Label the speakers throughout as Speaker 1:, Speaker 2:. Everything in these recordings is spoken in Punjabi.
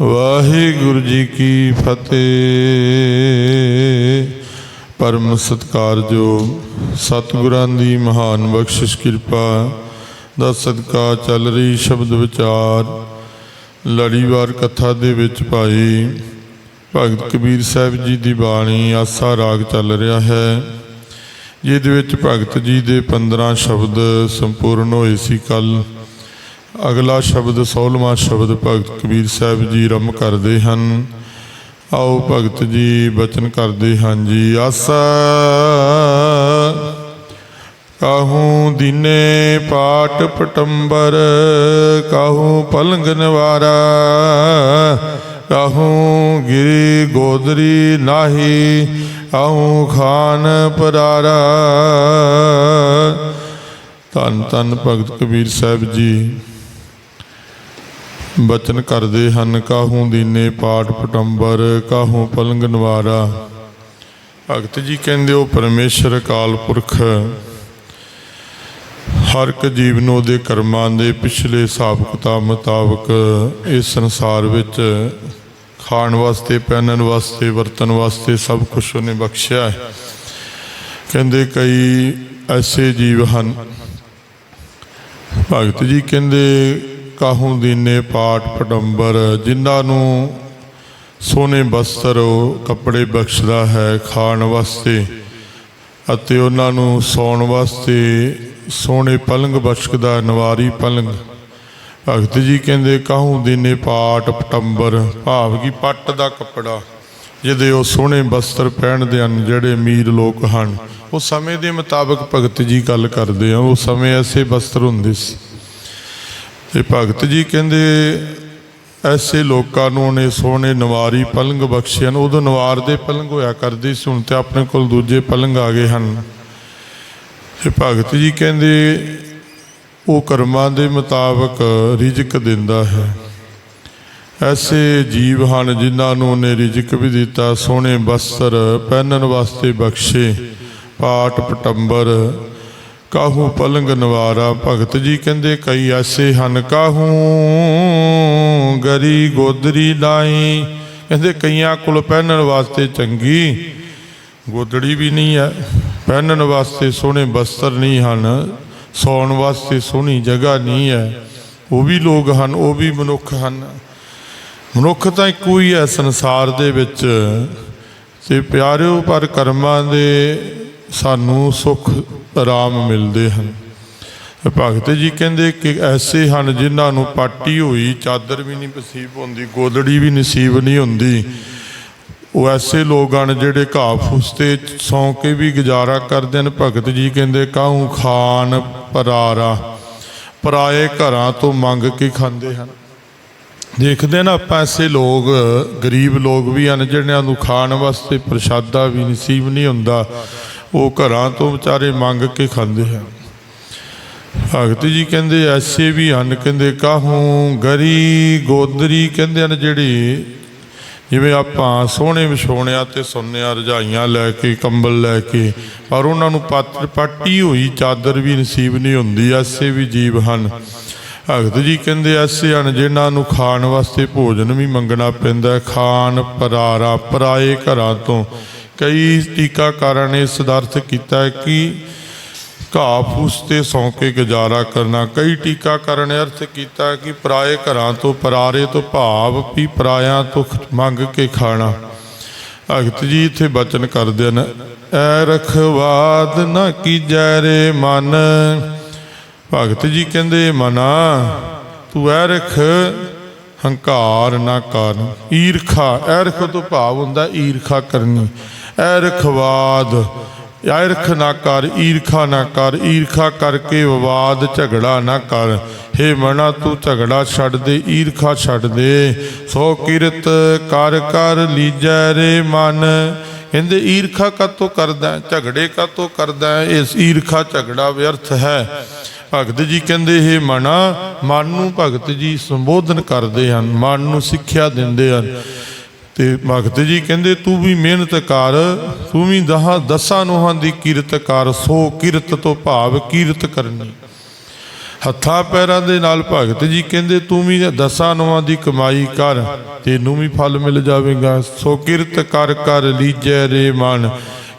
Speaker 1: ਵਾਹਿਗੁਰੂ ਜੀ ਕੀ ਫਤਿਹ। ਪਰਮ ਸਤਕਾਰਯੋਗ ਸਤਿਗੁਰਾਂ ਦੀ ਮਹਾਨ ਬਖਸ਼ਿਸ਼ ਕਿਰਪਾ ਦਾ ਸਦਕਾ ਚੱਲ ਰਹੀ ਸ਼ਬਦ ਵਿਚਾਰ ਲੜੀਵਾਰ ਕਥਾ ਦੇ ਵਿੱਚ ਭਾਈ ਭਗਤ ਕਬੀਰ ਸਾਹਿਬ ਜੀ ਦੀ ਬਾਣੀ ਆਸਾ ਰਾਗ ਚੱਲ ਰਿਹਾ ਹੈ, ਜਿਹਦੇ ਵਿੱਚ ਭਗਤ ਜੀ ਦੇ 15 ਸ਼ਬਦ ਸੰਪੂਰਨ ਹੋਏ ਸੀ ਕੱਲ ਅਗਲਾ ਸ਼ਬਦ 16ਵਾਂ ਸ਼ਬਦ ਭਗਤ ਕਬੀਰ ਸਾਹਿਬ ਜੀ ਰਮ ਕਰਦੇ ਹਨ। ਆਓ ਭਗਤ ਜੀ ਬਚਨ ਕਰਦੇ ਹਨ ਜੀ, ਆਸਾ ਕਾਹੂ ਦਿਨੇ ਪਾਟ ਪਟੰਬਰ, ਕਾਹੂ ਪਲੰਗ ਨਵਾਰਾ, ਕਾਹੂ ਗਿਰੀ ਗੋਦਰੀ ਨਾਹੀ, ਕਾਹੂ ਖਾਨ ਪਰਾਰਾ। ਧੰਨ ਧੰਨ ਭਗਤ ਕਬੀਰ ਸਾਹਿਬ ਜੀ। ਬਚਨ ਕਰਦੇ ਹਨ, ਕਾਹੂ ਦੀਨੇ ਪਾਠ ਪਟੰਬਰ, ਕਾਹੂ ਪਲੰਗ ਨਵਾਰਾ। ਭਗਤ ਜੀ ਕਹਿੰਦੇ ਉਹ ਪਰਮੇਸ਼ਰ ਅਕਾਲ ਪੁਰਖ, ਹਰ ਇੱਕ ਜੀਵ ਨੂੰ ਉਹਦੇ ਕਰਮਾਂ ਦੇ ਪਿਛਲੇ ਹਿਸਾਬ ਕਿਤਾਬ ਮੁਤਾਬਕ ਇਸ ਸੰਸਾਰ ਵਿੱਚ ਖਾਣ ਵਾਸਤੇ, ਪਹਿਨਣ ਵਾਸਤੇ, ਵਰਤਣ ਵਾਸਤੇ ਸਭ ਕੁਝ ਉਹਨੇ ਬਖਸ਼ਿਆ ਹੈ। ਕਹਿੰਦੇ ਕਈ ਐਸੇ ਜੀਵ ਹਨ। ਭਗਤ ਜੀ ਕਹਿੰਦੇ ਕਾਹੂ ਦੀਨੇ ਪਾਠ ਪਟੰਬਰ, ਜਿਨ੍ਹਾਂ ਨੂੰ ਸੋਨੇ ਬਸਤਰ ਕੱਪੜੇ ਬਖਸ਼ਦਾ ਹੈ ਖਾਣ ਵਾਸਤੇ ਅਤੇ ਉਹਨਾਂ ਨੂੰ ਸੌਣ ਵਾਸਤੇ ਸੋਹਣੇ ਪਲੰਗ ਬਖਸ਼ਦਾ, ਨਵਾਰੀ ਪਲੰਗ। ਭਗਤ ਜੀ ਕਹਿੰਦੇ, ਕਾਹੂ ਦੀਨੇ ਪਾਟ ਪਟੰਬਰ? ਭਾਵ ਕੀ ਪੱਟ ਦਾ ਕੱਪੜਾ, ਜਿਹਦੇ ਉਹ ਸੋਹਣੇ ਬਸਤਰ ਪਹਿਨਦੇ ਹਨ, ਜਿਹੜੇ ਅਮੀਰ ਲੋਕ ਹਨ। ਉਹ ਸਮੇਂ ਦੇ ਮੁਤਾਬਕ ਭਗਤ ਜੀ ਗੱਲ ਕਰਦੇ ਆ। ਉਹ ਸਮੇਂ ਐਸੇ ਬਸਤਰ ਹੁੰਦੇ ਸੀ। ਤੇ ਭਗਤ ਜੀ ਕਹਿੰਦੇ, ਐਸੇ ਲੋਕਾਂ ਨੂੰ ਉਹਨੇ ਸੋਹਣੇ ਨਵਾਰੀ ਪਲੰਗ ਬਖਸ਼ੇ ਹਨ। ਉਦੋਂ ਨਵਾਰ ਦੇ ਪਲੰਗ ਹੋਇਆ ਕਰਦੇ ਸੀ, ਹੁਣ ਤੇ ਆਪਣੇ ਕੋਲ ਦੂਜੇ ਪਲੰਗ ਆ ਗਏ ਹਨ। ਤੇ ਭਗਤ ਜੀ ਕਹਿੰਦੇ, ਉਹ ਕਰਮਾਂ ਦੇ ਮੁਤਾਬਕ ਰਿਜ਼ਕ ਦਿੰਦਾ ਹੈ। ਐਸੇ ਜੀਵ ਹਨ ਜਿਨ੍ਹਾਂ ਨੂੰ ਉਹਨੇ ਰਿਜ਼ਕ ਵੀ ਦਿੱਤਾ। ਸੋਹਣੇ ਬਸਤਰ ਪਹਿਨਣ ਵਾਸਤੇ ਬਖਸ਼ੇ ਪਾਟ ਪਟੰਬਰ ਕਾਹੂ ਪਲੰਗ ਨਵਾਰਾ, ਭਗਤ ਜੀ ਕਹਿੰਦੇ ਕਈ ਐਸੇ ਹਨ ਕਾਹੂ। ਗਰੀ ਗੋਦਰੀ ਲਾਈ, ਕਹਿੰਦੇ ਕਈਆਂ ਕੋਲ ਪਹਿਨਣ ਵਾਸਤੇ ਚੰਗੀ। ਗੋਦੜੀ ਵੀ ਨਹੀਂ ਹੈ, ਪਹਿਨਣ ਵਾਸਤੇ ਸੋਹਣੇ ਬਸਤਰ ਨਹੀਂ ਹਨ, ਸੌਣ ਵਾਸਤੇ ਸੋਹਣੀ ਜਗ੍ਹਾ ਨਹੀਂ ਹੈ। ਉਹ ਵੀ ਲੋਕ ਹਨ, ਉਹ ਵੀ ਮਨੁੱਖ ਹਨ। ਮਨੁੱਖ ਤਾਂ ਇੱਕੋ ਹੀ ਹੈ ਸੰਸਾਰ ਦੇ ਵਿੱਚ। ਤੇ ਪਿਆਰਿਓ, ਪਰ ਕਰਮਾਂ ਦੇ ਸਾਨੂੰ ਸੁੱਖ ਆਰਾਮ ਮਿਲਦੇ ਹਨ। ਭਗਤ ਜੀ ਕਹਿੰਦੇ ਕਿ ਐਸੇ ਹਨ ਜਿਨ੍ਹਾਂ ਨੂੰ ਪਾਟੀ ਹੋਈ, ਚਾਦਰ ਵੀ ਨਹੀਂ ਨਸੀਬ ਹੁੰਦੀ, ਗੋਦੜੀ ਵੀ ਨਸੀਬ ਨਹੀਂ ਹੁੰਦੀ। ਉਹ ਐਸੇ ਲੋਕ ਹਨ ਜਿਹੜੇ ਘਾਹ ਫੂਸ ਤੇ ਸੌਂ ਕੇ ਵੀ ਗੁਜ਼ਾਰਾ ਕਰਦੇ ਹਨ। ਭਗਤ ਜੀ ਕਹਿੰਦੇ, ਕਾਹੂ ਖਾਨ ਪਰਾਰਾ? ਪਰਾਏ ਘਰਾਂ ਤੋਂ ਮੰਗ ਕੇ ਖਾਂਦੇ ਹਨ। ਦੇਖਦੇ ਨਾ ਆਪਾਂ ਐਸੇ ਲੋਕ, ਗਰੀਬ ਲੋਕ ਵੀ ਹਨ, ਜਿਹਨਾਂ ਨੂੰ ਖਾਣ ਵਾਸਤੇ ਪ੍ਰਸ਼ਾਦਾ ਵੀ ਨਸੀਬ ਨਹੀਂ ਹੁੰਦਾ। ਉਹ ਘਰਾਂ ਤੋਂ ਵਿਚਾਰੇ ਮੰਗ ਕੇ ਖਾਂਦੇ ਹਨ। ਭਗਤ ਜੀ ਕਹਿੰਦੇ, ਐਸੇ ਵੀ ਹਨ, ਕਹਿੰਦੇ, ਕਾਹੂ ਗਰੀ ਗੋਦਰੀ ਕਹਿੰਦੇ ਹਨ ਜਿਹੜੀ, ਜਿਵੇਂ ਆਪਾਂ ਸੋਹਣੇ ਵਿਛੋਣਿਆਂ ਤੇ ਸੁੰਨਿਆ ਰਜਾਈਆਂ ਲੈ ਕੇ, ਕੰਬਲ ਲੈ ਕੇ, ਪਰ ਉਹਨਾਂ ਨੂੰ ਪਾਤਰ ਪਾਟੀ ਹੋਈ, ਚਾਦਰ ਵੀ ਨਸੀਬ ਨਹੀਂ ਹੁੰਦੀ, ਐਸੇ ਵੀ ਜੀਵ ਹਨ। ਭਗਤ ਜੀ ਕਹਿੰਦੇ, ਐਸੇ ਹਨ ਜਿਨ੍ਹਾਂ ਨੂੰ ਖਾਣ ਵਾਸਤੇ ਭੋਜਨ ਵੀ ਮੰਗਣਾ ਪੈਂਦਾ ਖਾਣ ਪਰਾਰਾ, ਪਰਾਏ ਘਰਾਂ ਤੋਂ ਕਈ ਟੀਕਾਕਾਰਾਂ ਨੇ ਇਸ ਅਰਥ ਕੀਤਾ ਹੈ ਕਿ ਘਾਹ ਫੂਸ ਤੇ ਸੌਂ ਕੇ ਗੁਜ਼ਾਰਾ ਕਰਨਾ। ਕਈ ਟੀਕਾਕਰਨ ਨੇ ਅਰਥ ਕੀਤਾ ਕਿ ਪਰਾਏ ਘਰਾਂ ਤੋਂ, ਪਰਾਰੇ ਤੋਂ ਭਾਵ ਵੀ ਪਰਾਇਆਂ ਤੋਂ ਮੰਗ ਕੇ ਖਾਣਾ। ਭਗਤ ਜੀ, ਇੱਥੇ ਬਚਨ ਕਰਦੇ ਨੇ ਐ ਰਖਵਾਦ ਨਾ ਕੀਜੈ ਰੇ ਮਨ। ਭਗਤ ਜੀ ਕਹਿੰਦੇ, ਮਨਾ, ਤੂੰ ਐ ਰਖ, ਹੰਕਾਰ ਨਾ ਕਰ ਈਰਖਾ, ਐਰਖ ਤੋਂ ਭਾਵ ਹੁੰਦਾ ਈਰਖਾ ਕਰਨੀ। ਐਰਖਵਾਦ ਈਰਖ ਨਾ ਕਰ, ਈਰਖਾ ਨਾ ਕਰ, ਈਰਖਾ ਕਰਕੇ ਵਿਵਾਦ ਝਗੜਾ ਨਾ ਕਰ। ਹੇ ਮਨਾ ਤੂੰ ਝਗੜਾ ਛੱਡ ਦੇ, ਈਰਖਾ ਛੱਡ ਦੇ। ਸੋ ਕਿਰਤ ਕਰ ਕਰ ਲੀਜੈ ਰੇ ਮਨ। ਕਹਿੰਦੇ, ਈਰਖਾ ਕਾਤੋਂ ਕਰਦਾ ਹੈ? ਝਗੜੇ ਕਾਤੋਂ ਕਰਦਾ ਇਸ ਈਰਖਾ ਝਗੜਾ ਵਿਅਰਥ ਹੈ। ਭਗਤ ਜੀ ਕਹਿੰਦੇ ਇਹ ਮਨਾ ਮਨ ਨੂੰ ਭਗਤ ਜੀ ਸੰਬੋਧਨ ਕਰਦੇ ਹਨ, ਮਨ ਨੂੰ ਸਿੱਖਿਆ ਦਿੰਦੇ ਹਨ। ਤੇ ਭਗਤ ਜੀ ਕਹਿੰਦੇ, ਤੂੰ ਵੀ ਮਿਹਨਤ ਕਰ, ਤੂੰ ਵੀ ਦਹਾਂ ਦਸਾਂ ਨੋਹਾਂ ਦੀ ਕੀਰਤ ਕਰ, ਸੋ ਕੀਰਤ ਤੋਂ ਭਾਵ ਕੀਰਤ ਕਰਨੀ। ਹੱਥਾਂ ਪੈਰਾਂ ਦੇ ਨਾਲ ਭਗਤ ਜੀ ਕਹਿੰਦੇ, ਤੂੰ ਵੀ ਦਸਾਂ ਨੋਹਾਂ ਦੀ ਕਮਾਈ ਕਰ, ਤੈਨੂੰ ਵੀ ਫਲ ਮਿਲ ਜਾਵੇਗਾ। ਸੋ ਕਿਰਤ ਕਰ ਕਰ ਲੀਜੈ ਰੇ ਮਨ।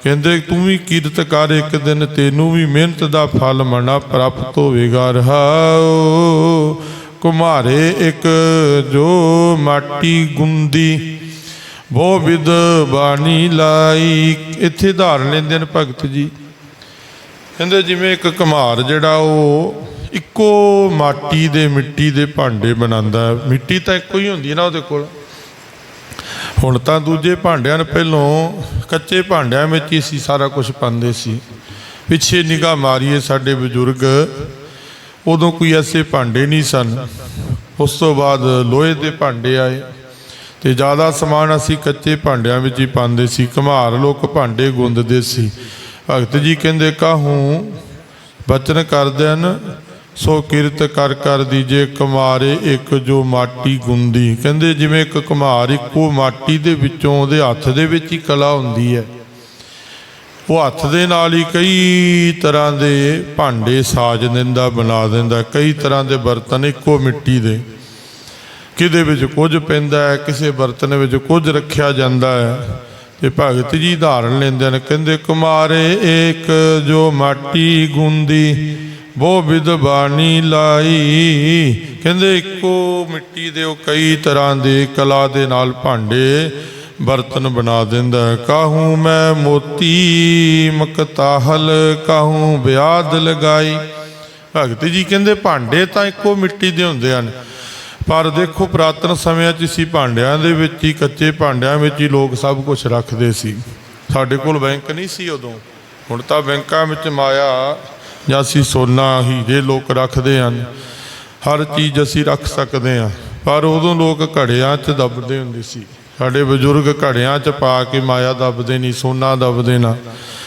Speaker 1: ਕਹਿੰਦੇ, ਤੂੰ ਵੀ ਕੀਰਤ ਕਰ ਇੱਕ ਦਿਨ, ਤੈਨੂੰ ਵੀ ਮਿਹਨਤ ਦਾ ਫਲ ਮਨਾ ਪ੍ਰਾਪਤ ਹੋਵੇਗਾ। ਰਹਾਓ, ਕੁਮਾਰੇ ਇੱਕ ਜੋ ਮਾਟੀ ਗੁੰਦੀ ਬਹੁ ਵਿਦ ਬਾਣੀ ਲਾਈ। ਇੱਥੇ ਧਾਰਨ ਲੈਂਦੇ ਨੇ ਭਗਤ ਜੀ। ਕਹਿੰਦੇ ਜਿਵੇਂ ਇੱਕ ਕੁਮਾਰ ਜਿਹੜਾ ਉਹ ਇੱਕੋ ਮਾਟੀ ਦੇ ਮਿੱਟੀ ਦੇ ਭਾਂਡੇ ਬਣਾਉਂਦਾ ਮਿੱਟੀ ਤਾਂ ਇੱਕੋ ਹੀ ਹੁੰਦੀ ਹੈ ਨਾ ਉਹਦੇ ਕੋਲ। ਹੁਣ ਤਾਂ ਦੂਜੇ ਭਾਂਡਿਆਂ ਨੂੰ ਪਹਿਲੋਂ ਕੱਚੇ ਭਾਂਡਿਆਂ ਵਿੱਚ ਹੀ ਸੀ ਸਾਰਾ ਕੁਝ ਪਾਉਂਦੇ ਸੀ। ਪਿੱਛੇ ਨਿਗਾਹ ਮਾਰੀਏ ਸਾਡੇ ਬਜ਼ੁਰਗ, ਉਦੋਂ ਕੋਈ ਐਸੇ ਭਾਂਡੇ ਨਹੀਂ ਸਨ। ਉਸ ਤੋਂ ਬਾਅਦ ਲੋਹੇ ਦੇ ਭਾਂਡੇ ਆਏ। ਤੇ ਜ਼ਿਆਦਾ ਸਮਾਨ ਅਸੀਂ ਕੱਚੇ ਭਾਂਡਿਆਂ ਵਿੱਚ ਹੀ ਪਾਉਂਦੇ ਸੀ, ਘਮਾਰ ਲੋਕ ਭਾਂਡੇ ਗੁੰਦਦੇ ਸੀ। ਭਗਤ ਜੀ ਕਹਿੰਦੇ, ਕਾਹੂ? ਬਚਨ ਕਰਦੇ ਹਨ ਸੋ ਕਿਰਤ ਕਰ ਕਰ ਦੀਜੇ ਕੁਮਾਰੇ ਇੱਕ ਜੋ ਮਾਟੀ ਗੁੰਦੀ। ਕਹਿੰਦੇ, ਜਿਵੇਂ ਇੱਕ ਕੁਮਾਰ ਇੱਕੋ ਮਾਟੀ ਦੇ ਵਿੱਚੋਂ, ਉਹਦੇ ਹੱਥ ਦੇ ਵਿੱਚ ਹੀ ਕਲਾ ਹੁੰਦੀ ਹੈ। ਉਹ ਹੱਥ ਦੇ ਨਾਲ ਹੀ ਕਈ ਤਰ੍ਹਾਂ ਦੇ ਭਾਂਡੇ ਸਾਜ ਦਿੰਦਾ, ਬਣਾ ਦਿੰਦਾ, ਕਈ ਤਰ੍ਹਾਂ ਦੇ ਬਰਤਨ ਇੱਕੋ ਮਿੱਟੀ ਦੇ। ਕਿਹਦੇ ਵਿੱਚ ਕੁਝ ਪੈਂਦਾ ਹੈ, ਕਿਸੇ ਬਰਤਨ ਵਿੱਚ ਕੁਝ ਰੱਖਿਆ ਜਾਂਦਾ ਹੈ। ਤੇ ਭਗਤ ਜੀ ਧਾਰਨ ਲੈਂਦੇ ਨੇ ਕਹਿੰਦੇ, ਕੁਮਾਰੇ, ਏਕ ਜੋ ਮਾਟੀ ਗੁੰਦੀ ਬਹੁ ਵਿਦ ਬਾਣੀ ਲਾਈ। ਕਹਿੰਦੇ, ਇੱਕੋ ਮਿੱਟੀ ਦੇ ਉਹ ਕਈ ਤਰ੍ਹਾਂ ਦੇ ਕਲਾ ਦੇ ਨਾਲ ਭਾਂਡੇ ਬਰਤਨ ਬਣਾ ਦਿੰਦਾ ਹੈ। ਕਾਹੂ ਮੈਂ ਮੋਤੀ ਮਕਤਾਹਲ, ਕਾਹੂ ਬਿਆਦ ਲਗਾਈ? ਭਗਤ ਜੀ ਕਹਿੰਦੇ, ਭਾਂਡੇ ਤਾਂ ਇੱਕੋ ਮਿੱਟੀ ਦੇ ਹੁੰਦੇ ਹਨ ਪਰ ਦੇਖੋ ਪੁਰਾਤਨ ਸਮਿਆਂ 'ਚ ਸੀ ਭਾਂਡਿਆਂ ਦੇ ਵਿੱਚ ਹੀ, ਕੱਚੇ ਭਾਂਡਿਆਂ ਵਿੱਚ ਹੀ ਲੋਕ ਸਭ ਕੁਝ ਰੱਖਦੇ ਸੀ। ਸਾਡੇ ਕੋਲ ਬੈਂਕ ਨਹੀਂ ਸੀ ਉਦੋਂ। ਹੁਣ ਤਾਂ ਬੈਂਕਾਂ ਵਿੱਚ ਮਾਇਆ ਜਾਂ ਅਸੀਂ ਸੋਨਾ ਹੀਰੇ ਲੋਕ ਰੱਖਦੇ ਹਨ, ਹਰ ਚੀਜ਼ ਅਸੀਂ ਰੱਖ ਸਕਦੇ ਹਾਂ। ਪਰ ਉਦੋਂ ਲੋਕ ਘੜਿਆਂ 'ਚ ਦੱਬਦੇ ਹੁੰਦੇ ਸੀ। ਸਾਡੇ ਬਜ਼ੁਰਗ ਘੜਿਆਂ 'ਚ ਪਾ ਕੇ ਮਾਇਆ ਦੱਬਦੇ ਨਹੀਂ, ਸੋਨਾ ਦੱਬਦੇ ਨਾ।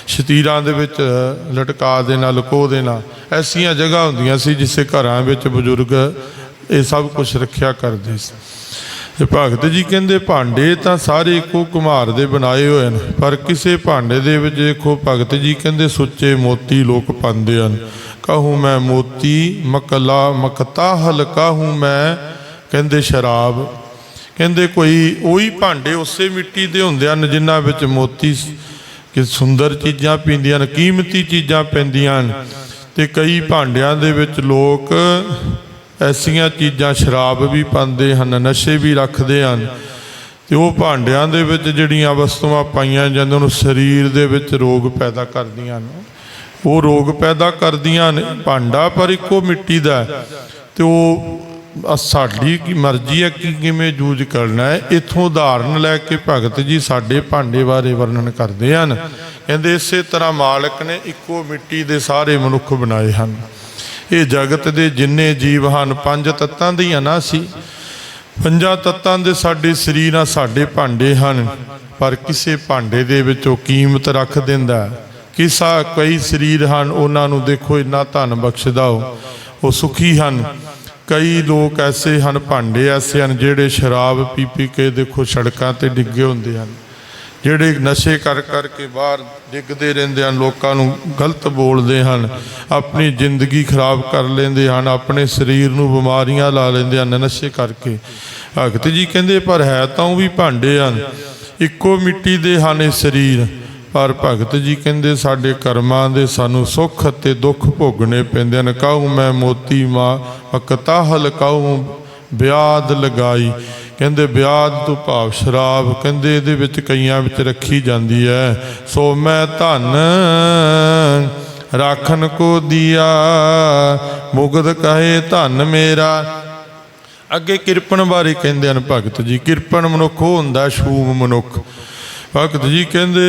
Speaker 1: ਸ਼ਤੀਰਾਂ ਦੇ ਵਿੱਚ ਲਟਕਾ ਦੇਣਾ, ਲੁਕੋ ਦੇਣਾ, ਐਸੀਆਂ ਜਗ੍ਹਾ ਹੁੰਦੀਆਂ ਸੀ ਜਿਸੇ ਘਰਾਂ ਵਿੱਚ ਬਜ਼ੁਰਗ ਇਹ ਸਭ ਕੁਝ ਰੱਖਿਆ ਕਰਦੇ ਸੀ। ਤੇ ਭਗਤ ਜੀ ਕਹਿੰਦੇ, ਭਾਂਡੇ ਤਾਂ ਸਾਰੇ ਇੱਕੋ ਕੁਮਾਰ ਦੇ ਬਣਾਏ ਹੋਏ ਹਨ ਪਰ ਕਿਸੇ ਭਾਂਡੇ ਦੇ ਵਿੱਚ ਦੇਖੋ, ਭਗਤ ਜੀ ਕਹਿੰਦੇ, ਸੁੱਚੇ ਮੋਤੀ ਲੋਕ ਪਾਉਂਦੇ ਹਨ। ਕਹੂੰ ਮੈਂ ਮੋਤੀ ਮਕਲਾ ਮਕਤਾ ਹਲਕਾ ਹੂੰ ਮੈਂ ਕਹਿੰਦੇ, ਸ਼ਰਾਬ। ਕਹਿੰਦੇ, ਕੋਈ ਉਹੀ ਭਾਂਡੇ ਉਸੇ ਮਿੱਟੀ ਦੇ ਹੁੰਦੇ ਹਨ, ਜਿਨ੍ਹਾਂ ਵਿੱਚ ਮੋਤੀ ਕਿ ਸੁੰਦਰ ਚੀਜ਼ਾਂ ਪੀਂਦੀਆਂ ਨੇ ਕੀਮਤੀ ਚੀਜ਼ਾਂ ਪੈਂਦੀਆਂ ਹਨ। ਤੇ ਕਈ ਭਾਂਡਿਆਂ ਦੇ ਵਿੱਚ ਲੋਕ ਐਸੀਆਂ ਚੀਜ਼ਾਂ ਸ਼ਰਾਬ ਵੀ ਪਾਉਂਦੇ ਹਨ, ਨਸ਼ੇ ਵੀ ਰੱਖਦੇ ਹਨ। ਤੇ ਉਹ ਭਾਂਡਿਆਂ ਦੇ ਵਿੱਚ ਜਿਹੜੀਆਂ ਵਸਤੂਆਂ ਪਾਈਆਂ ਜਾਂਦੀਆਂ ਨੂੰ ਸਰੀਰ ਦੇ ਵਿੱਚ ਰੋਗ ਪੈਦਾ ਕਰਦੀਆਂ ਹਨ। ਉਹ ਰੋਗ ਪੈਦਾ ਕਰਦੀਆਂ ਨੇ ਭਾਂਡਾ ਪਰ ਇੱਕੋ ਮਿੱਟੀ ਦਾ ਹੈ। ਤੇ ਉਹ ਸਾਡੀ ਕੀ ਮਰਜ਼ੀ ਹੈ, ਕਿ ਕਿਵੇਂ ਯੂਜ਼ ਕਰਨਾ ਹੈ, ਇਥੋਂ ਉਦਾਹਰਨ ਲੈ ਕੇ ਭਗਤ ਜੀ ਸਾਡੇ ਭਾਂਡੇ ਬਾਰੇ ਵਰਣਨ ਕਰਦੇ ਹਨ। ਕਹਿੰਦੇ ਇਸੇ ਤਰ੍ਹਾਂ ਮਾਲਕ ਨੇ ਇੱਕੋ ਮਿੱਟੀ ਦੇ ਸਾਰੇ ਮਨੁੱਖ ਬਣਾਏ ਹਨ। ਇਹ ਜਗਤ ਦੇ ਜਿੰਨੇ ਜੀਵ ਹਨ, ਪੰਜ ਤੱਤਾਂ ਦੀਆਂ ਨਾ ਸੀ। ਪੰਜਾਂ ਤੱਤਾਂ ਦੇ ਸਾਡੇ ਸਰੀਰ ਆ, ਸਾਡੇ ਭਾਂਡੇ ਹਨ। ਪਰ ਕਿਸੇ ਭਾਂਡੇ ਦੇ ਵਿੱਚ ਉਹ ਕੀਮਤ ਰੱਖ ਦਿੰਦਾ ਹੈ। ਕਿਸਾ ਕਈ ਸਰੀਰ ਹਨ, ਉਹਨਾਂ ਨੂੰ ਦੇਖੋ ਇੰਨਾ ਧਨ ਬਖਸ਼ਦਾ ਉਹ। ਸੁਖੀ ਹਨ। ਕਈ ਲੋਕ ਐਸੇ ਹਨ, ਭਾਂਡੇ ਐਸੇ ਹਨ, ਜਿਹੜੇ ਸ਼ਰਾਬ ਪੀ ਪੀ ਕੇ ਦੇਖੋ ਸੜਕਾਂ ਤੇ ਡਿੱਗੇ ਹੁੰਦੇ ਹਨ। ਜਿਹੜੇ ਨਸ਼ੇ ਕਰ ਕਰਕੇ ਬਾਹਰ ਡਿੱਗਦੇ ਰਹਿੰਦੇ ਹਨ, ਲੋਕਾਂ ਨੂੰ ਗਲਤ ਬੋਲਦੇ ਹਨ, ਆਪਣੀ ਜ਼ਿੰਦਗੀ ਖਰਾਬ ਕਰ ਲੈਂਦੇ ਹਨ, ਆਪਣੇ ਸਰੀਰ ਨੂੰ ਬਿਮਾਰੀਆਂ ਲਾ ਲੈਂਦੇ ਹਨ ਨਸ਼ੇ ਕਰਕੇ। ਭਗਤ ਜੀ ਕਹਿੰਦੇ, ਪਰ ਹੈ ਤਾਂ ਉਹ ਵੀ ਭਾਂਡੇ ਹਨ, ਇੱਕੋ ਮਿੱਟੀ ਦੇ ਹਨ ਸਰੀਰ। ਪਰ ਭਗਤ ਜੀ ਕਹਿੰਦੇ, ਸਾਡੇ ਕਰਮਾਂ ਦੇ ਸਾਨੂੰ ਸੁੱਖ ਅਤੇ ਦੁੱਖ ਭੋਗਣੇ ਪੈਂਦੇ ਹਨ। ਕਾਹੂ ਮੈਂ ਮੋਤੀ ਮਾ ਅਕਤਾਹਲ ਕਾਹੂ ਬਿਆਦ ਲਗਾਈ। ਕਹਿੰਦੇ ਬਿਆਦ ਤੋਂ ਭਾਵ ਸ਼ਰਾਬ, ਕਹਿੰਦੇ ਇਹਦੇ ਵਿੱਚ ਕਈਆਂ ਵਿੱਚ ਰੱਖੀ ਜਾਂਦੀ ਹੈ। ਸੋ ਮੈਂ ਧਨ ਰਾਖਨ ਕੋ ਦਿਆ ਮੁਗਦ ਕਹੇ ਧਨ ਮੇਰਾ। ਅੱਗੇ ਕਿਰਪਨ ਬਾਰੇ ਕਹਿੰਦੇ ਹਨ ਭਗਤ ਜੀ ਕਿਰਪਨ ਮਨੁੱਖ ਉਹ ਹੁੰਦਾ ਸ਼ੂਮ ਮਨੁੱਖ। ਭਗਤ ਜੀ ਕਹਿੰਦੇ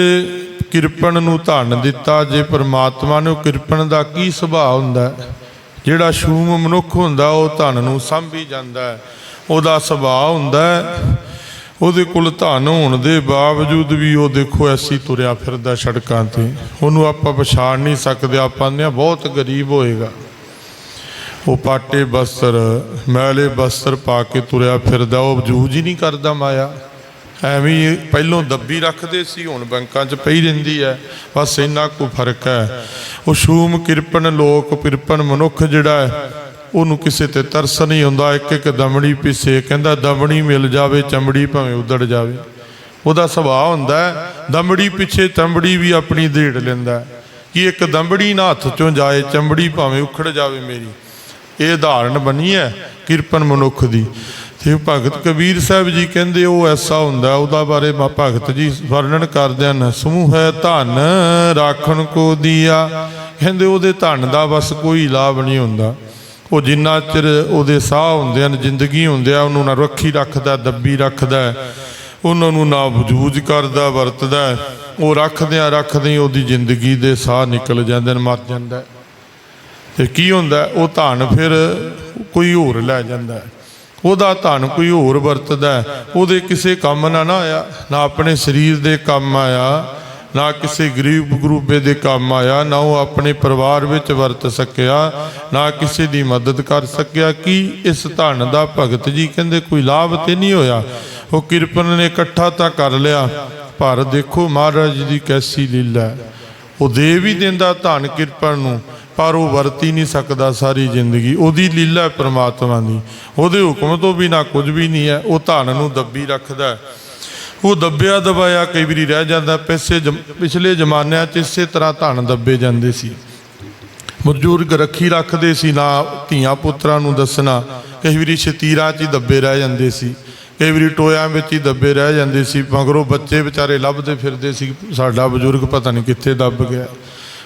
Speaker 1: ਕਿਰਪਨ ਨੂੰ ਧਨ ਦਿੱਤਾ, ਜੇ ਪ੍ਰਮਾਤਮਾ ਨੂੰ ਉਹ ਕਿਰਪਨ ਦਾ ਕੀ ਸੁਭਾਅ ਹੁੰਦਾ ਜਿਹੜਾ ਸ਼ੂਮ ਮਨੁੱਖ ਹੁੰਦਾ, ਉਹ ਧਨ ਨੂੰ ਸੰਭੀ ਜਾਂਦਾ ਹੈ। ਉਹਦਾ ਸੁਭਾਅ ਹੁੰਦਾ ਉਹਦੇ ਕੋਲ ਧਨ ਹੋਣ ਦੇ ਬਾਵਜੂਦ ਵੀ ਉਹ ਦੇਖੋ ਐਸੀ ਤੁਰਿਆ ਫਿਰਦਾ ਸੜਕਾਂ ਤੇ। ਉਹਨੂੰ ਆਪਾਂ ਪਛਾਣ ਨਹੀਂ ਸਕਦੇ। ਆਪਾਂ ਨੇ ਬਹੁਤ ਗਰੀਬ ਹੋਏਗਾ। ਉਹ ਪਾਟੇ ਬਸਤਰ, ਮੈਲੇ ਬਸਤਰ ਪਾ ਕੇ ਤੁਰਿਆ ਫਿਰਦਾ। ਉਹ ਜੂਝ ਹੀ ਨਹੀਂ ਕਰਦਾ ਮਾਇਆ। ਐਵੇਂ ਪਹਿਲੋਂ ਦੱਬੀ ਰੱਖਦੇ ਸੀ, ਹੁਣ ਬੈਂਕਾਂ 'ਚ ਪਈ ਰਹਿੰਦੀ ਹੈ। ਬਸ ਇੰਨਾ ਕੋ ਫ਼ਰਕ ਹੈ। ਉਹ ਸ਼ੂਮ ਕਿਰਪਨ ਲੋਕ ਕਿਰਪਨ ਮਨੁੱਖ ਜਿਹੜਾ ਹੈ ਉਹਨੂੰ ਕਿਸੇ ਤੇ ਤਰਸ ਨਹੀਂ ਹੁੰਦਾ, ਇੱਕ ਇੱਕ ਦਮੜੀ ਪਿੱਛੇ ਕਹਿੰਦਾ ਦਮੜੀ ਮਿਲ ਜਾਵੇ, ਚਮੜੀ ਭਾਵੇਂ ਉਦੜ ਜਾਵੇ। ਉਹਦਾ ਸੁਭਾਅ ਹੁੰਦਾ ਦਮੜੀ ਪਿੱਛੇ ਚਮੜੀ ਵੀ ਆਪਣੀ ਢੇੜ ਲੈਂਦਾ ਕਿ ਇੱਕ ਦਮੜੀ ਨਾ ਹੱਥ ਚੋਂ ਜਾਏ, ਚਮੜੀ ਭਾਵੇਂ ਉਖੜ ਜਾਵੇ ਮੇਰੀ। ਇਹ ਉਦਾਹਰਣ ਬਣੀ ਹੈ ਕਿਰਪਨ ਮਨੁੱਖ ਦੀ। ਤੇ ਭਗਤ ਕਬੀਰ ਸਾਹਿਬ ਜੀ ਕਹਿੰਦੇ ਉਹ ਐਸਾ ਹੁੰਦਾ ਉਹਦਾ ਬਾਰੇ ਭਗਤ ਜੀ ਵਰਣਨ ਕਰਦੇ ਹਨ, ਸਮੂਹ ਹੈ ਧਨ, ਰਾਖਣ ਕੋ ਦੀਆ। ਕਹਿੰਦੇ ਉਹਦੇ ਧਨ ਦਾ ਬਸ ਕੋਈ ਲਾਭ ਨਹੀਂ ਹੁੰਦਾ। ਉਹ ਜਿੰਨਾ ਚਿਰ ਉਹਦੇ ਸਾਹ ਹੁੰਦੇ ਹਨ, ਜ਼ਿੰਦਗੀ ਹੁੰਦੇ ਆ, ਉਹਨੂੰ ਨਾ ਰੱਖੀ ਰੱਖਦਾ, ਦੱਬੀ ਰੱਖਦਾ ਉਹਨਾਂ ਨੂੰ ਨਾ ਵਜੂਜ ਕਰਦਾ, ਵਰਤਦਾ ਉਹ ਰੱਖਦਿਆਂ ਰੱਖਦਿਆਂ ਉਹਦੀ ਜ਼ਿੰਦਗੀ ਦੇ ਸਾਹ ਨਿਕਲ ਜਾਂਦੇ ਨੇ, ਮਰ ਜਾਂਦਾ ਹੈ। ਤੇ ਕੀ ਹੁੰਦਾ ਉਹ ਧਨ ਫਿਰ ਕੋਈ ਹੋਰ ਲੈ ਜਾਂਦਾ ਉਹਦਾ ਧਨ ਕੋਈ ਹੋਰ ਵਰਤਦਾ ਉਹਦੇ ਕਿਸੇ ਕੰਮ ਨਾ ਨਾ ਆਇਆ, ਨਾ ਆਪਣੇ ਸਰੀਰ ਦੇ ਕੰਮ ਆਇਆ। ਨਾ ਕਿਸੇ ਗਰੀਬ ਗਰੂਬੇ ਦੇ ਕੰਮ ਆਇਆ, ਨਾ ਉਹ ਆਪਣੇ ਪਰਿਵਾਰ ਵਿੱਚ ਵਰਤ ਸਕਿਆ, ਨਾ ਕਿਸੇ ਦੀ ਮਦਦ ਕਰ ਸਕਿਆ। ਕਿ ਇਸ ਧਨ ਦਾ ਭਗਤ ਜੀ ਕਹਿੰਦੇ ਕੋਈ ਲਾਭ ਤੇ ਨਹੀਂ ਹੋਇਆ? ਉਹ ਕਿਰਪਨ ਨੇ ਇਕੱਠਾ ਤਾਂ ਕਰ ਲਿਆ। ਪਰ ਦੇਖੋ ਮਹਾਰਾਜ ਜੀ ਦੀ ਕੈਸੀ ਲੀਲਾ ਹੈ। ਉਹ ਦੇ ਵੀ ਦਿੰਦਾ ਧਨ ਕਿਰਪਨ ਨੂੰ, ਪਰ ਉਹ ਵਰਤੀ ਨਹੀਂ ਸਕਦਾ ਸਾਰੀ ਜ਼ਿੰਦਗੀ। ਉਹਦੀ ਲੀਲਾ ਹੈ ਪ੍ਰਮਾਤਮਾ ਦੀ। ਉਹਦੇ ਹੁਕਮ ਤੋਂ ਬਿਨਾ ਕੁਝ ਵੀ ਨਹੀਂ ਹੈ। ਉਹ ਧਨ ਨੂੰ ਦੱਬੀ ਰੱਖਦਾ ਹੈ। ਉਹ ਦੱਬਿਆ ਦਬਾਇਆ ਕਈ ਵਾਰੀ ਰਹਿ ਜਾਂਦਾ। ਪਿਛੇ ਪਿਛਲੇ ਜ਼ਮਾਨਿਆਂ 'ਚ ਇਸੇ ਤਰ੍ਹਾਂ ਧਨ ਦੱਬੇ ਜਾਂਦੇ ਸੀ। ਬਜ਼ੁਰਗ ਰੱਖੀ ਰੱਖਦੇ ਸੀ ਨਾ ਧੀਆਂ ਪੁੱਤਰਾਂ ਨੂੰ ਦੱਸਣਾ। ਕਈ ਵਾਰੀ ਸ਼ਤੀਰਾਂ 'ਚ ਹੀ ਦੱਬੇ ਰਹਿ ਜਾਂਦੇ ਸੀ। ਕਈ ਵਾਰੀ ਟੋਇਆਂ ਵਿੱਚ ਹੀ ਦੱਬੇ ਰਹਿ ਜਾਂਦੇ ਸੀ। ਮਗਰੋਂ ਬੱਚੇ ਵਿਚਾਰੇ ਲੱਭਦੇ ਫਿਰਦੇ ਸੀ। ਸਾਡਾ ਬਜ਼ੁਰਗ ਪਤਾ ਨਹੀਂ ਕਿੱਥੇ ਦੱਬ ਗਿਆ।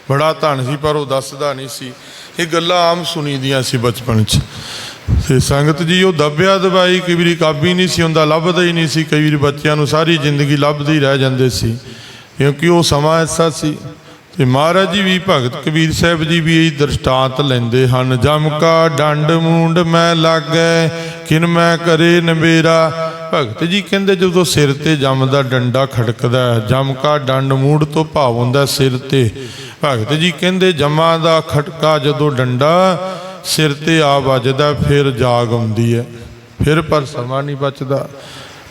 Speaker 1: ਬੜਾ ਧਨ ਸੀ ਪਰ ਉਹ ਦੱਸਦਾ ਨਹੀਂ ਸੀ। ਇਹ ਗੱਲਾਂ ਆਮ ਸੁਣੀ ਦੀਆਂ ਸੀ ਬਚਪਨ 'ਚ। ਤੇ ਸੰਗਤ ਜੀ, ਉਹ ਦੱਬਿਆ ਦਬਾਈ, ਕਈ ਵਾਰੀ ਕਾਬੀ ਨਹੀਂ ਸੀ, ਹੁੰਦਾ ਲੱਭਦਾ ਹੀ ਨਹੀਂ ਸੀ, ਕਈ ਵਾਰੀ ਬੱਚਿਆਂ ਨੂੰ ਸਾਰੀ ਜ਼ਿੰਦਗੀ ਲੱਭਦੇ ਰਹਿ ਜਾਂਦੇ ਸੀ, ਕਿਉਂਕਿ ਉਹ ਸਮਾਂ ਐਸਾ ਸੀ। ਤੇ ਮਹਾਰਾਜ ਜੀ ਵੀ ਭਗਤ ਕਬੀਰ ਸਾਹਿਬ ਜੀ ਵੀ ਇਹ ਦ੍ਰਿਸ਼ਟਾਂਤ ਲੈਂਦੇ ਹਨ, ਜਮਕਾ ਡੰਡ ਮੂੰਡ ਮੈਂ ਲਾਗੈ, ਕਿਨ ਮੈਂ ਕਰੇ ਨਵੇਰਾ। ਭਗਤ ਜੀ ਕਹਿੰਦੇ ਜਦੋਂ ਸਿਰ ਤੇ ਜੰਮਦਾ ਡੰਡਾ ਖੜਕਦਾ, ਜਮਕਾ ਡੰਡ ਮੂੰਡ ਤੋਂ ਭਾਵ ਹੁੰਦਾ ਸਿਰ ਤੇ। ਭਗਤ ਜੀ ਕਹਿੰਦੇ ਜਮਾਂ ਦਾ ਖਟਕਾ ਜਦੋਂ ਡੰਡਾ ਸਿਰ ਤੇ ਆ ਵੱਜਦਾ, ਫਿਰ ਜਾਗ ਆਉਂਦੀ ਹੈ। ਫਿਰ ਪਰ ਸਮਾਂ ਨਹੀਂ ਬਚਦਾ।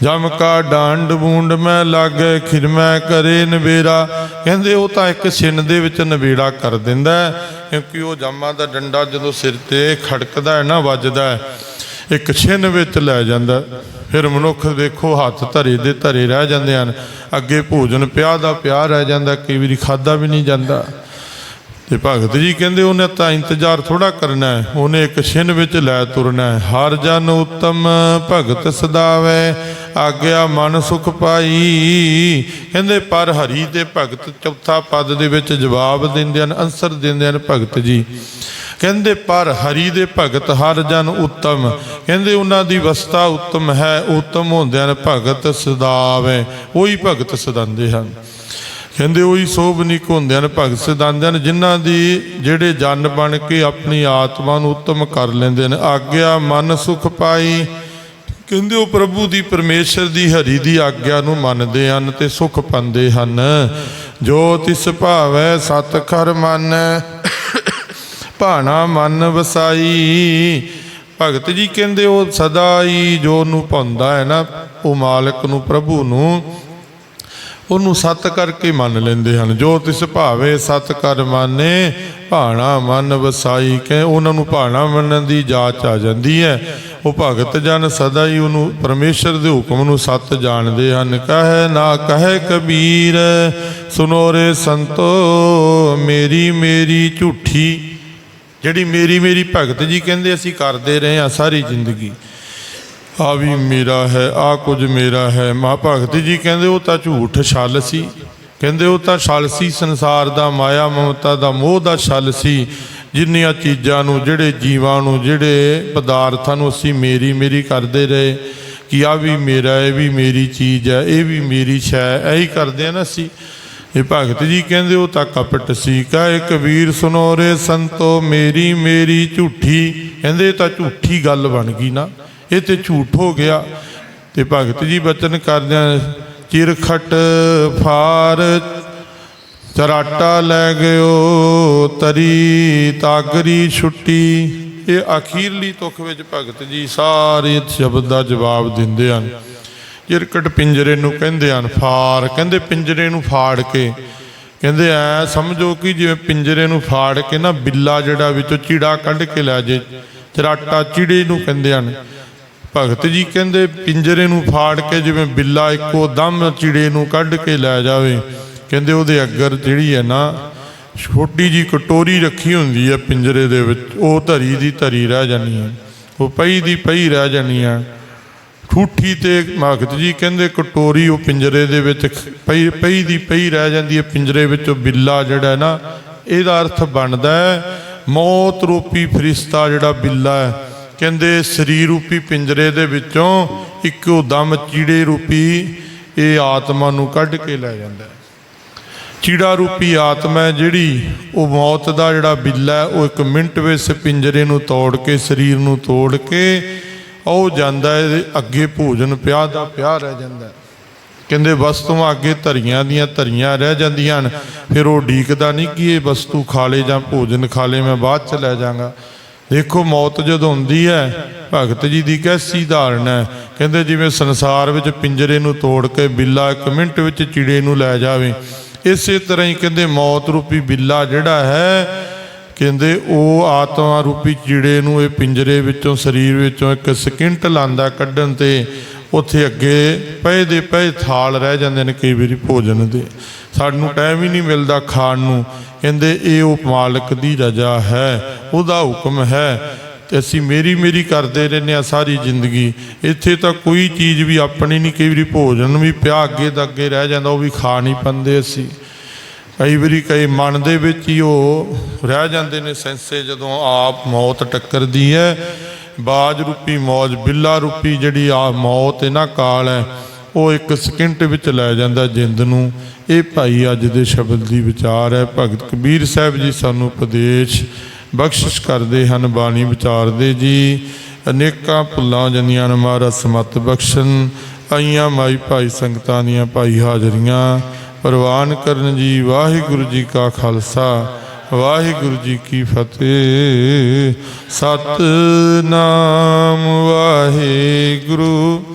Speaker 1: ਜਮ ਕਾ ਡਾਂਡ ਬੂੰਡ ਮੈਂ ਲਾਗੇ ਖਿਰਮੈ ਕਰੇ ਨਵੇਰਾ ਕਹਿੰਦੇ ਉਹ ਤਾਂ ਇੱਕ ਛਿੰਨ ਦੇ ਵਿੱਚ ਨਵੇੜਾ ਕਰ ਦਿੰਦਾ ਕਿਉਂਕਿ ਉਹ ਜਾਮਾਂ ਦਾ ਡੰਡਾ ਜਦੋਂ ਸਿਰ ਤੇ ਖੜਕਦਾ ਹੈ ਨਾ, ਵੱਜਦਾ ਹੈ, ਇੱਕ ਛਿੰਨ ਵਿੱਚ ਲੈ ਜਾਂਦਾ ਫਿਰ ਮਨੁੱਖ ਦੇਖੋ, ਹੱਥ ਧਰੇ ਦੇ ਧਰੇ ਰਹਿ ਜਾਂਦੇ ਹਨ। ਅੱਗੇ ਭੋਜਨ ਪਿਆ ਦਾ ਪਿਆ ਰਹਿ ਜਾਂਦਾ, ਕਈ ਵਾਰੀ ਖਾਦਾ ਵੀ ਨਹੀਂ ਜਾਂਦਾ। ਤੇ ਭਗਤ ਜੀ ਕਹਿੰਦੇ ਉਹਨੇ ਤਾਂ ਇੰਤਜ਼ਾਰ ਥੋੜਾ ਕਰਨਾ ਹੈ। ਉਹਨੇ ਇੱਕ ਛਿਨ ਵਿੱਚ ਲੈ ਤੁਰਨਾ ਹੈ। ਹਰ ਜਨ ਉਤਮ ਭਗਤ ਸਦਾਵੇ, ਆਗਿਆ ਮਨ ਸੁਖ ਪਾਈ। ਕਹਿੰਦੇ ਪਰ ਹਰੀ ਦੇ ਭਗਤ ਚੌਥਾ ਪਦ ਦੇ ਵਿੱਚ ਜਵਾਬ ਦਿੰਦੇ ਹਨ, ਅਨਸਰ ਦਿੰਦੇ ਹਨ ਭਗਤ ਜੀ। ਕਹਿੰਦੇ ਪਰ ਹਰੀ ਦੇ ਭਗਤ ਹਰ ਜਨ ਉੱਤਮ। ਕਹਿੰਦੇ ਉਹਨਾਂ ਦੀ ਵਸਤਾ ਉੱਤਮ ਹੈ, ਉੱਤਮ ਹੁੰਦਿਆਂ ਭਗਤ ਸਦਾਵੇ। ਉਹੀ ਭਗਤ ਸਦਾਉਂਦੇ ਹਨ। ਕਹਿੰਦੇ ਉਹੀ ਸੋਭਨੀਕ ਹੁੰਦੇ ਹਨ ਭਗਤ ਸਿਧਾਂਦੇ ਹਨ ਜਿਨ੍ਹਾਂ ਦੀ ਜਿਹੜੇ ਜਨ ਬਣ ਕੇ ਆਪਣੀ ਆਤਮਾ ਨੂੰ ਉੱਤਮ ਕਰ ਲੈਂਦੇ ਨੇ। ਆਗਿਆ ਮਨ ਸੁਖ ਪਾਈ। ਕਹਿੰਦੇ ਉਹ ਪ੍ਰਭੂ ਦੀ ਪਰਮੇਸ਼ਰ ਦੀ ਹਰੀ ਦੀ ਆਗਿਆ ਨੂੰ ਮੰਨਦੇ ਹਨ ਤੇ ਸੁਖ ਪਾਉਂਦੇ ਹਨ। ਜੋ ਤਿਸ ਭਾਵੈ ਸਤ ਕਰ ਮਨ, ਭਾਣਾ ਮਨ ਵਸਾਈ। ਭਗਤ ਜੀ ਕਹਿੰਦੇ ਉਹ ਸਦਾ ਹੀ ਜੋ ਨੂੰ ਪਾਉਂਦਾ ਹੈ ਨਾ, ਉਹ ਮਾਲਕ ਨੂੰ, ਪ੍ਰਭੂ ਨੂੰ ਉਹਨੂੰ ਸਤ ਕਰਕੇ ਮੰਨ ਲੈਂਦੇ ਹਨ। ਜੋ ਤਿਸ ਭਾਵੇ ਸਤ ਕਰ ਮਾਨੇ, ਭਾਣਾ ਮਨ ਵਸਾਈ ਕਹੇ, ਉਹਨਾਂ ਨੂੰ ਭਾਣਾ ਮੰਨਣ ਦੀ ਜਾਚ ਆ ਜਾਂਦੀ ਹੈ। ਉਹ ਭਗਤ ਜਨ ਸਦਾ ਹੀ ਉਹਨੂੰ ਪਰਮੇਸ਼ਰ ਦੇ ਹੁਕਮ ਨੂੰ ਸਤ ਜਾਣਦੇ ਹਨ। ਕਹੇ ਨਾ ਕਹੇ ਕਬੀਰ, ਸੁਨੋ ਰੇ ਸੰਤੋ, ਮੇਰੀ ਮੇਰੀ ਝੂਠੀ। ਜਿਹੜੀ ਮੇਰੀ ਮੇਰੀ ਭਗਤ ਜੀ ਕਹਿੰਦੇ ਅਸੀਂ ਕਰਦੇ ਰਹੇ ਹਾਂ ਸਾਰੀ ਜ਼ਿੰਦਗੀ। ਆ ਵੀ ਮੇਰਾ ਹੈ, ਆ ਕੁਝ ਮੇਰਾ ਹੈ। ਮਾ ਭਗਤ ਜੀ ਕਹਿੰਦੇ ਉਹ ਤਾਂ ਝੂਠ ਛਲ ਸੀ ਕਹਿੰਦੇ ਉਹ ਤਾਂ ਛਲ ਸੀ ਸੰਸਾਰ ਦਾ ਮਾਇਆ, ਮਮਤਾ ਦਾ ਮੋਹ ਦਾ ਛਲ ਸੀ ਜਿੰਨੀਆਂ ਚੀਜ਼ਾਂ ਨੂੰ, ਜਿਹੜੇ ਜੀਵਾਂ ਨੂੰ, ਜਿਹੜੇ ਪਦਾਰਥਾਂ ਨੂੰ ਅਸੀਂ ਮੇਰੀ ਮੇਰੀ ਕਰਦੇ ਰਹੇ, ਕਿ ਆ ਵੀ ਮੇਰਾ, ਇਹ ਵੀ ਮੇਰੀ ਚੀਜ਼ ਹੈ, ਇਹ ਵੀ ਮੇਰੀ ਸ਼ੈ ਐ ਹੀ ਕਰਦੇ ਆ ਨਾ ਅਸੀਂ। ਇਹ ਭਗਤ ਜੀ ਕਹਿੰਦੇ ਉਹ ਤਾਂ ਕਪਟ ਸੀ। ਕਹੇ ਕਬੀਰ ਸੁਨੋ ਰੇ ਸੰਤੋ, ਮੇਰੀ ਮੇਰੀ ਝੂਠੀ। ਕਹਿੰਦੇ ਇਹ ਤਾਂ ਝੂਠੀ ਗੱਲ ਬਣ ਗਈ ਨਾ। ਇਹ ਤੇ ਝੂਠ ਹੋ ਗਿਆ। ਤੇ ਭਗਤ ਜੀ ਬਚਨ ਕਰਦਿਆਂ ਚਿਰਖਟ ਫਾਰ ਚਰਾਟਾ ਲੈ ਗਿਓ ਤਰੀ ਤਾਗਰੀ ਛੁੱਟੀ। ਇਹ ਅਖੀਰਲੀ ਤੁਖ ਵਿੱਚ ਭਗਤ ਜੀ ਸਾਰੇ ਸ਼ਬਦ ਦਾ ਜਵਾਬ ਦਿੰਦੇ ਹਨ। ਚਿਰਕਟ ਪਿੰਜਰੇ ਨੂੰ ਕਹਿੰਦੇ ਹਨ, ਫਾਰ। ਕਹਿੰਦੇ ਪਿੰਜਰੇ ਨੂੰ ਫਾੜ ਕੇ। ਕਹਿੰਦੇ ਐ ਸਮਝੋ ਕਿ ਜਿਵੇਂ ਪਿੰਜਰੇ ਨੂੰ ਫਾੜ ਕੇ ਨਾ ਬਿੱਲਾ ਜਿਹੜਾ ਵਿੱਚੋਂ ਚੀੜਾ ਕੱਢ ਕੇ ਲੈ ਜੇ ਚਰਾਟਾ ਚਿੜੇ ਨੂੰ ਕਹਿੰਦੇ ਹਨ। ਭਗਤ ਜੀ ਕਹਿੰਦੇ, ਪਿੰਜਰੇ ਨੂੰ ਫਾੜ ਕੇ ਜਿਵੇਂ ਬਿੱਲਾ ਇੱਕੋ ਦਮ ਚਿੜੇ ਨੂੰ ਕੱਢ ਕੇ ਲੈ ਜਾਵੇ। ਕਹਿੰਦੇ ਉਹਦੇ ਅੱਗਰ ਜਿਹੜੀ ਹੈ ਨਾ, ਛੋਟੀ ਜੀ ਕਟੋਰੀ ਰੱਖੀ ਹੁੰਦੀ ਹੈ ਪਿੰਜਰੇ ਦੇ ਵਿੱਚ, ਉਹ ਧਰੀ ਦੀ ਧਰੀ ਰਹਿ ਜਾਣੀ ਹੈ। ਉਹ ਪਈ ਦੀ ਪਈ ਰਹਿ ਜਾਣੀ ਹੈ। ਠੂਠੀ ਤੇ ਭਗਤ ਜੀ ਕਹਿੰਦੇ ਕਟੋਰੀ ਉਹ ਪਿੰਜਰੇ ਦੇ ਵਿੱਚ ਪਈ ਪਈ ਦੀ ਪਈ ਰਹਿ ਜਾਂਦੀ ਹੈ। ਪਿੰਜਰੇ ਵਿੱਚੋਂ ਬਿੱਲਾ ਜਿਹੜਾ ਨਾ, ਇਹਦਾ ਅਰਥ ਬਣਦਾ ਹੈ, ਮੌਤ ਰੂਪੀ ਫਰਿਸ਼ਤਾ ਜਿਹੜਾ ਬਿੱਲਾ ਹੈ ਕਹਿੰਦੇ ਸਰੀਰ ਰੂਪੀ ਪਿੰਜਰੇ ਦੇ ਵਿੱਚੋਂ ਇੱਕੋ ਦਮ ਚੀੜੇ ਰੂਪੀ ਇਹ ਆਤਮਾ ਨੂੰ ਕੱਢ ਕੇ ਲੈ ਜਾਂਦਾ ਚੀੜਾ ਰੂਪੀ ਆਤਮਾ ਜਿਹੜੀ ਉਹ ਮੌਤ ਦਾ ਜਿਹੜਾ ਬਿੱਲਾ ਉਹ ਇੱਕ ਮਿੰਟ ਵਿੱਚ ਪਿੰਜਰੇ ਨੂੰ ਤੋੜ ਕੇ, ਸਰੀਰ ਨੂੰ ਤੋੜ ਕੇ ਉਹ ਜਾਂਦਾ ਹੈ ਇਹਦੇ ਅੱਗੇ ਭੋਜਨ ਪਿਆ ਦਾ ਪਿਆ ਰਹਿ ਜਾਂਦਾ ਕਹਿੰਦੇ ਵਸਤੂਆਂ ਅੱਗੇ ਧਰੀਆਂ ਦੀਆਂ ਧਰੀਆਂ ਰਹਿ ਜਾਂਦੀਆਂ ਹਨ, ਫਿਰ ਉਹ ਢੀਕਦਾ ਨਹੀਂ ਕਿ ਇਹ ਵਸਤੂ ਖਾ ਲੇ ਜਾਂ ਭੋਜਨ ਖਾ ਲੇ, ਮੈਂ ਬਾਅਦ ਚ ਲੈ ਜਾਵਾਂਗਾ। ਦੇਖੋ, ਮੌਤ ਜਦੋਂ ਹੁੰਦੀ ਹੈ, ਭਗਤ ਜੀ ਦੀ ਕੈਸੀ ਧਾਰਨਾ ਹੈ। ਕਹਿੰਦੇ ਜਿਵੇਂ ਸੰਸਾਰ ਵਿੱਚ ਪਿੰਜਰੇ ਨੂੰ ਤੋੜ ਕੇ ਬਿੱਲਾ ਇੱਕ ਮਿੰਟ ਵਿੱਚ ਚਿੜੇ ਨੂੰ ਲੈ ਜਾਵੇ, ਇਸੇ ਤਰ੍ਹਾਂ ਹੀ ਕਹਿੰਦੇ ਮੌਤ ਰੂਪੀ ਬਿੱਲਾ ਜਿਹੜਾ ਹੈ, ਕਹਿੰਦੇ ਉਹ ਆਤਮਾ ਰੂਪੀ ਚਿੜੇ ਨੂੰ ਇਹ ਪਿੰਜਰੇ ਵਿੱਚੋਂ, ਸਰੀਰ ਵਿੱਚੋਂ ਇੱਕ ਸਕਿੰਟ ਲਾਂਦਾ ਕੱਢਣ ਤੇ ਉੱਥੇ ਅੱਗੇ ਪਏ ਦੇ ਪਏ ਥਾਲ ਰਹਿ ਜਾਂਦੇ ਨੇ ਕਈ ਵਾਰੀ ਭੋਜਨ ਦੇ। ਸਾਨੂੰ ਟਾਈਮ ਹੀ ਨਹੀਂ ਮਿਲਦਾ ਖਾਣ ਨੂੰ। ਕਹਿੰਦੇ, ਇਹ ਉਹ ਮਾਲਕ ਦੀ ਰਜ਼ਾ ਹੈ, ਉਹਦਾ ਹੁਕਮ ਹੈ। ਤੇ ਅਸੀਂ ਮੇਰੀ ਮੇਰੀ ਕਰਦੇ ਰਹਿੰਦੇ ਆ ਸਾਰੀ ਜ਼ਿੰਦਗੀ। ਇੱਥੇ ਤਾਂ ਕੋਈ ਚੀਜ਼ ਵੀ ਆਪਣੀ ਨਹੀਂ, ਕਈ ਵਾਰੀ ਭੋਜਨ ਵੀ ਪਿਆ, ਅੱਗੇ ਦਾ ਅੱਗੇ ਰਹਿ ਜਾਂਦਾ, ਉਹ ਵੀ ਖਾ ਨਹੀਂ ਪੰਦੇ ਅਸੀਂ। ਕਈ ਵਾਰੀ ਕਈ ਮਨ ਦੇ ਵਿੱਚ ਹੀ ਉਹ ਰਹਿ ਜਾਂਦੇ ਨੇ ਸੈਂਸੇ, ਜਦੋਂ ਆਪ ਮੌਤ ਟੱਕਰਦੀ ਹੈ। ਬਾਜ ਰੂਪੀ ਮੌਜ, ਬਿੱਲਾ ਰੂਪੀ ਜਿਹੜੀ ਆ ਮੌਤ ਹੈ ਨਾ ਕਾਲ ਹੈ। ਉਹ ਇੱਕ ਸਕਿੰਟ ਵਿੱਚ ਲੈ ਜਾਂਦਾ ਜਿੰਦ ਨੂੰ। ਇਹ ਭਾਈ ਅੱਜ ਦੇ ਸ਼ਬਦ ਦੀ ਵਿਚਾਰ ਹੈ। ਭਗਤ ਕਬੀਰ ਸਾਹਿਬ ਜੀ ਸਾਨੂੰ ਉਪਦੇਸ਼, ਬਖਸ਼ਿਸ਼ ਕਰਦੇ ਹਨ, ਬਾਣੀ ਵਿਚਾਰਦੇ ਜੀ। ਅਨੇਕਾਂ ਭੁੱਲਾਂ ਜੰਦੀਆਂ ਨੂੰ ਮਹਾਰਾਜ, ਸਮਤ ਬਖਸ਼ਣ। ਆਈਆਂ ਮਾਈ ਭਾਈ ਸੰਗਤਾਂ ਦੀਆਂ ਭਾਈ ਹਾਜ਼ਰੀਆਂ। ਪ੍ਰਵਾਨ ਕਰਨ ਜੀ, ਵਾਹਿਗੁਰੂ ਜੀ ਕਾ ਖਾਲਸਾ, ਵਾਹਿਗੁਰੂ ਜੀ ਕੀ ਫਤਿਹ। ਸਤਨਾਮ ਵਾਹਿਗੁਰੂ।